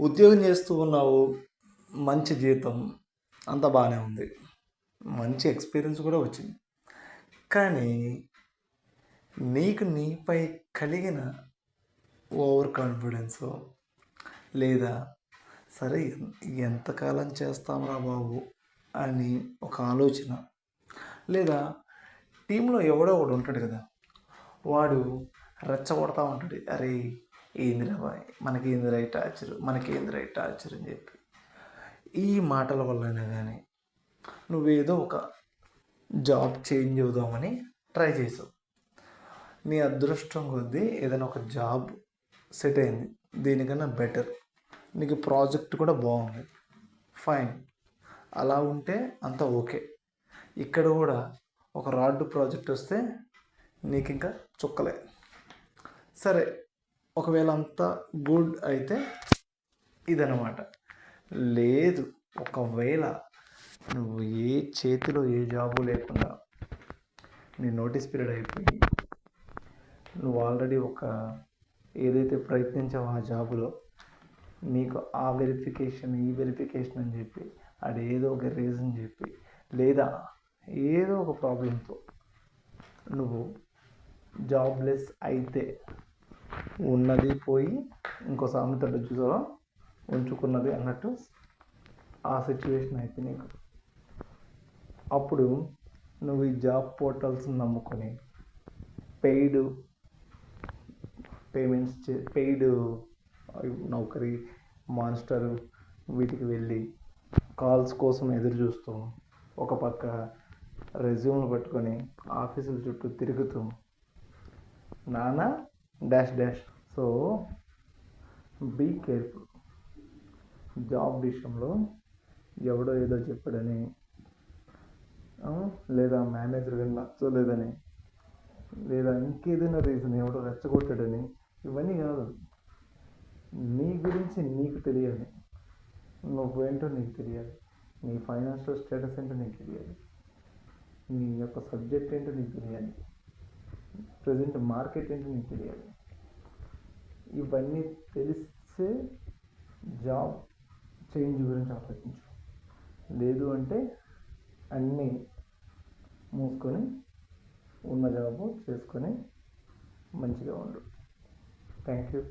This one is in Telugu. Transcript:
ఉద్యోగం చేస్తూ ఉన్నావు మంచి జీతం అంతా బాగానే ఉంది. మంచి ఎక్స్పీరియన్స్ కూడా వచ్చింది. కానీ నీకు నీపై కలిగిన ఓవర్ కాన్ఫిడెన్స్ లేదా సరే ఎంతకాలం చేస్తాంరా బాబు అని ఒక ఆలోచన లేదా టీంలో ఎవడో ఒకడు ఉంటాడు కదా వాడు రెచ్చగొడతా ఉంటాడు. అరే ఏందిరా బాయ్? మనకి ఏంది రైట్ టార్చర్? మనకి ఏంది రైట్ టార్చర్ అని చెప్పి. ఈ మాటల వల్లనే కానీ నువ్వేదో ఒక జాబ్ చేంజ్ అవుదామని ట్రై చేసావు. నీ అదృష్టం కొద్దీ ఏదైనా ఒక జాబ్ సెట్ అయింది. దీనికన్నా బెటర్. నీకు ప్రాజెక్ట్ కూడా బాగుంది. ఫైన్. అలా ఉంటే అంత ఓకే. ఇక్కడ కూడా ఒక రాడ్ ప్రాజెక్ట్ వస్తే నీకు ఇంకా చుక్కలే. సరే. ఒకవేళ అంతా గుడ్ అయితే ఇదనమాట లేదు ఒకవేళ నువ్వు ఏ చేతిలో ఏ జాబు లేకుండా నీ నోటీస్ పీరియడ్ అయిపోయి నువ్వు ఆల్రెడీ ఒక ఏదైతే ప్రయత్నించావో ఆ జాబులో నీకు ఆ వెరిఫికేషన్ ఈ వెరిఫికేషన్ అని చెప్పి అది ఏదో ఒక రీజన్ చెప్పి లేదా ఏదో ఒక ప్రాబ్లంతో నువ్వు జాబ్లెస్ అయితే ఉన్నది పోయి ఇంకో సామెత చూసావా? ఉంచుకున్నది అన్నట్టు ఆ సిచ్యువేషన్ అయితే నీకు. అప్పుడు నువ్వు ఈ జాబ్ పోర్టల్స్ నమ్ముకొని పెయిడ్ పేమెంట్స్ చే పెయిడ్ నౌకరీ మాన్స్టర్ వీటికి వెళ్ళి కాల్స్ కోసం ఎదురు చూస్తూ ఒక పక్క రెజ్యూమ్లు పట్టుకొని ఆఫీసుల చుట్టూ తిరుగుతూ నానా dash dash so be careful job విషయంలో ఎవడో ఏదో చెప్పాడని లేదా మేనేజర్ కానీ నచ్చలేదని లేదా ఇంకేదైనా రీజన్ ఎవడో రెచ్చగొట్టాడని ఇవన్నీ కాదు. నీ గురించి నీకు తెలియాలి. నువ్వేంటో నీకు తెలియాలి. నీ ఫైనాన్షియల్ స్టేటస్ ఏంటో నీకు తెలియాలి. నీ యొక్క సబ్జెక్ట్ ఏంటో నీకు తెలియాలి. ప్రజెంట్ మార్కెట్ ఏంటో నీకు తెలియాలి. ఇవన్నీ తెలిస్తే జాబ్ చేంజ్ గురించి ఆలోచించు. లేదు అంటే అన్నీ మూసుకొని ఉన్న జాబు చేసుకొని మంచిగా ఉండు. Thank you